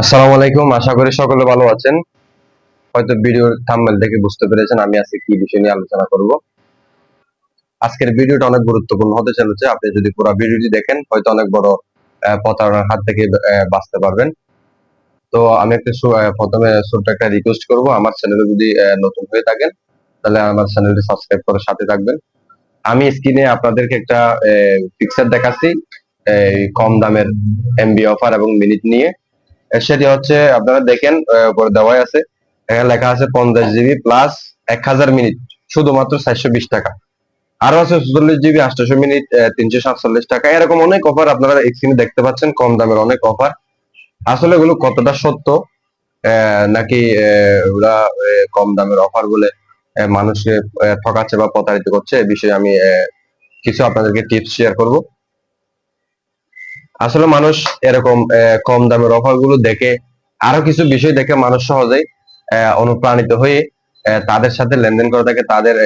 আসসালামু আলাইকুম, আশা করি সকলে ভালো আছেন। হয়তো ভিডিওর থাম্বনেল দেখে বুঝতে পেরেছেন আমি আজকে কি বিষয় নিয়ে আলোচনা করব। আজকের ভিডিওটা অনেক গুরুত্বপূর্ণ হতে চলেছে। আপনি যদি পুরো ভিডিওটি দেখেন, হয়তো অনেক বড় প্রতারণার হাত থেকে বাঁচতে পারবেন। তো আমি একটা প্রথমে ছোট্ট একটা রিকোয়েস্ট করব। আমার চ্যানেলে যদি নতুন হয়ে থাকেন, তাহলে আমার চ্যানেলটি সাবস্ক্রাইব করে সাথে থাকবেন। আমি স্ক্রিনে আপনাদেরকে একটা পিকচার দেখাচ্ছি কম দামের এমবি অফার এবং মিনিট নিয়ে। সেটি হচ্ছে, আপনারা দেখেন উপরে দেওয়াই আছে। এখানে লেখা আছে পঞ্চাশ জিবি প্লাস এক হাজার মিনিট, শুধুমাত্র চারশো বিশ টাকা। আরও আছে চল্লিশ জিবি আটশো মিনিট তিনশো সাতচল্লিশ টাকা। এরকম অনেক অফার আপনারা স্ক্রিনে দেখতে পাচ্ছেন, কম দামের অনেক অফার আসলে এগুলো কতটা সত্য নাকি ওরা কম দামের অফার বলে মানুষকে ঠকাচ্ছে বা প্রতারিত করছে, এ বিষয়ে আমি কিছু আপনাদেরকে টিপস শেয়ার করব। আসলে মানুষ এরকম কম দামের অফারগুলো দেখে, আরও কিছু বিষয় দেখে মানুষ সহজেই অনুপ্রাণিত হয়ে তাদের সাথে লেনদেন করে থাকে, তাদের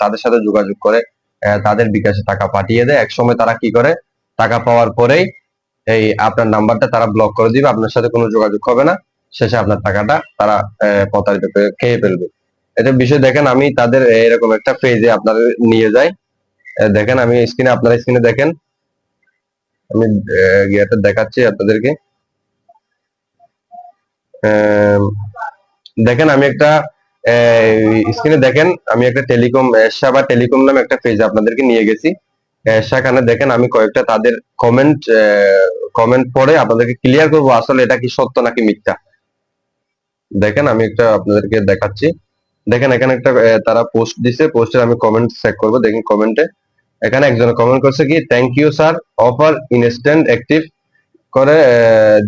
তাদের সাথে যোগাযোগ করে তাদের বিকাশে টাকা পাঠিয়ে দেয়। একসময় তারা কি করে? টাকা পাওয়ার পরেই এই আপনার নাম্বারটা তারা ব্লক করে দিবে, আপনার সাথে কোনো যোগাযোগ হবে না। শেষে আপনার টাকাটা তারা প্রতারিত খেয়ে ফেলবে। এটা বিষয় দেখেন, আমি তাদের এরকম একটা পেজে আপনাদের নিয়ে যাই। দেখেন, আমি স্ক্রিনে আপনারা স্ক্রিনে দেখেন আমি ইয়েটা দেখাচ্ছি আপনাদেরকে। দেখেন, আমি একটা স্ক্রিনে দেখেন, আমি একটা টেলিকম এরশা বা টেলিকম নামে একটা পেজ আপনাদেরকে নিয়ে গেছি। সেখানে দেখেন, আমি কয়েকটা তাদের কমেন্ট কমেন্ট পড়ে আপনাদেরকে ক্লিয়ার করব আসলে এটা কি সত্য নাকি মিথ্যা। দেখেন, আমি একটা আপনাদেরকে দেখাচ্ছি। দেখেন, এখানে একটা তারা পোস্ট দিছে পোস্টের আমি কমেন্ট চেক করব, দেখেন কমেন্টে এখানে একজন কমেন্ট করছে কি thank you sir offer instant active করে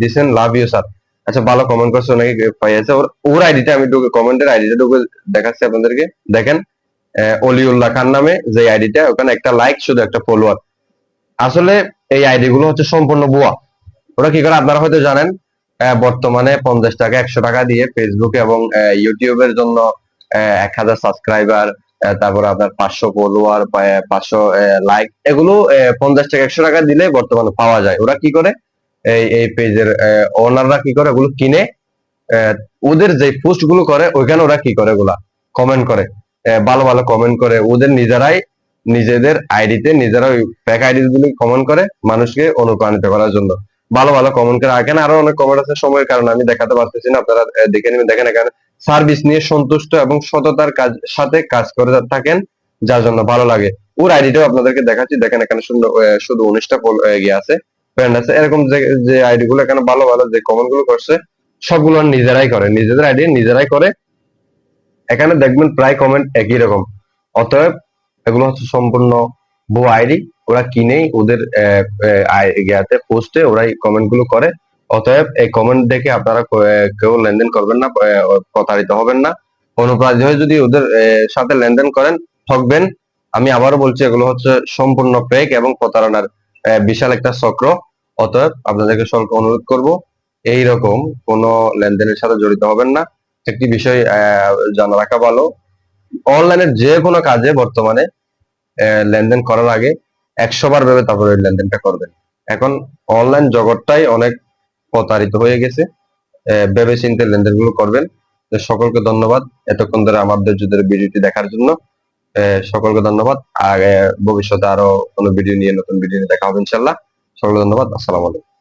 দিছেন লাভ ইউ স্যার আচ্ছা ভালো কমেন্ট করছে, অনেকে পাইয়াছে। ওর ওর আইডিটা আমি ঢুকে কমেন্টের আইডিটা ঢুকে দেখাচ্ছি আপনাদেরকে। দেখেন অলিউল্লাহ খান নামে যে আইডিটা ওখানে একটা লাইক শুধু একটা ফলোয়ার আসলে এই আইডি গুলো হচ্ছে সম্পূর্ণ ভুয়া। ওরা কি করে, আপনারা হয়তো জানেন বর্তমানে পঞ্চাশ টাকা, একশো টাকা দিয়ে ফেসবুকে এবং ইউটিউবের জন্য এক হাজার সাবস্ক্রাইবার তারপর আপনার পাঁচশো ফলোয়ার পাঁচশো লাইক এগুলো পঞ্চাশ টাকা, একশো টাকা দিলে বর্তমানে পাওয়া যায়। ওরা কি করে? এই এই পেজের ওনাররা কি করে? ওগুলো কিনে ওদের যে পোস্টগুলো করে, ওইখানে ওরা কি করে ওগুলা? কমেন্ট করে। ভালো ভালো কমেন্ট করে। ওদের নিজেরাই, নিজেদের আইডিতে নিজেরা ওই ফেক আইডি গুলি কমেন্ট করে মানুষকে অনুপ্রাণিত করার জন্য। ভালো ভালো কমেন্ট করে। এখানে আরও অনেক কমেন্ট আছে সময়ের কারণে, আমি দেখাতে পারতেছি না। আপনারা দেখে নেবেন দেখেন এখানে সার্ভিস নিয়ে সন্তুষ্ট এবং সততার কাজ, সাথে কাজ করে থাকেন, যার জন্য ভালো লাগে। ওর আইডিটাও আপনাদেরকে দেখাচ্ছি। দেখেন এখানে শুধু উনিশটা গিয়ে আছে ফ্রেন্ড আছে। এরকম যে আইডি গুলো এখানে ভালো ভালো যে কমেন্টগুলো করছে, সবগুলো নিজেরাই করে। নিজেদের আইডি নিজেরাই করে। এখানে দেখবেন প্রায় কমেন্ট একই রকম। অতএব এগুলো হচ্ছে সম্পূর্ণ ভুয়া আইডি। ওরা কিনেই ওদের পোস্টে ওরাই কমেন্টগুলো করে। অতএব এই কমেন্ট দেখে আপনারা কেউ লেনদেন করবেন না প্রতারিত হবেন না। অনুপ্রাণিত হয়ে যদি ওদের সাথে লেনদেন করেন, ঠকবেন। আমি আবারও বলছি, এগুলো হচ্ছে সম্পূর্ণ ফেক এবং প্রতারণার বিশাল একটা চক্র। অতএব আপনাদেরকে সকলকে অনুরোধ করব এই রকম কোনো লেনদেনের সাথে জড়িত হবেন না। একটি বিষয় জানা রাখা ভালো। অনলাইনের যে কোনো কাজে বর্তমানে লেনদেন করার আগে একশো বার ভেবে তারপরে লেনদেনটা করবেন। এখন অনলাইন জগৎটাই অনেক প্রতারিত হয়ে গেছে। ভেবে চিন্তে লেনদেনগুলো করবেন। সকলকে ধন্যবাদ এতক্ষণ ধরে আমাদের যুদ্ধের ভিডিওটি দেখার জন্য। সকলকে ধন্যবাদ। আর ভবিষ্যতে আরও কোনো ভিডিও নিয়ে, নতুন ভিডিও নিয়ে দেখা হবে ইনশাল্লাহ সকলকে ধন্যবাদ। আসসালাম আলাইকুম।